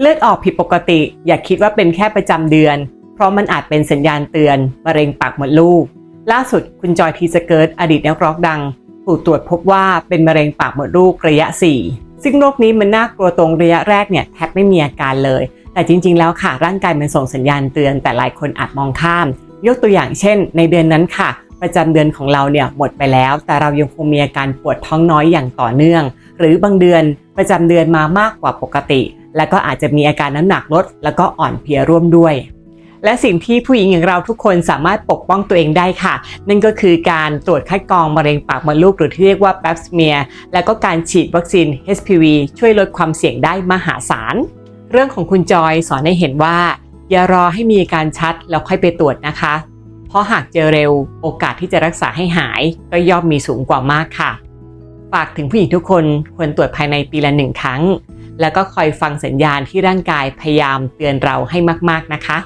เลือดออกผิดปกติ อย่าคิดว่าเป็นแค่ประจำเดือน เพราะมันอาจเป็นสัญญาณเตือนมะเร็งปากมดลูก ล่าสุดคุณจอยทีสเกิร์ตอดีตนักร้องดัง ถูกตรวจพบว่าเป็นมะเร็งปากมดลูกระยะ 4 ซึ่งโรคนี้มันน่ากลัวตรงระยะแรกเนี่ยแทบไม่มีอาการเลย แต่จริง ๆ แล้วค่ะร่างกายมันส่งสัญญาณเตือน แต่หลายคนอาจมองข้าม ยกตัวอย่างเช่น ในเดือนนั้นค่ะ ประจำเดือนของเราเนี่ยหมดไปแล้ว แต่เรายังคงมีอาการปวดท้องน้อยอย่างต่อเนื่อง หรือบางเดือนประจำเดือนมามากกว่าปกติ แล้วก็อาจจะมีอาการน้ำหนักลด แล้วก็อ่อนเพลียร่วมด้วย และสิ่งที่ผู้หญิงอย่างเราทุกคนสามารถปกป้องตัวเองได้ค่ะ นั่นก็คือการตรวจคัดกรองมะเร็งปากมดลูกหรือที่เรียกว่า pap smear แล้วก็การฉีดวัคซีน HPV ช่วยลดความเสี่ยงได้มหาศาลเรื่องของคุณจอยสอนให้เห็นว่า อย่ารอให้มีอาการชัดแล้วค่อยไปตรวจนะคะ เพราะหากเจอเร็วโอกาสที่จะรักษาให้หาย ก็ย่อมมีสูงกว่ามากค่ะ ฝากถึงผู้หญิงทุกคนควรตรวจภายในปีละหนึ่งครั้ง แล้วก็คอยฟังสัญญาณที่ร่างกายพยายามเตือนเราให้มาก ๆ นะคะ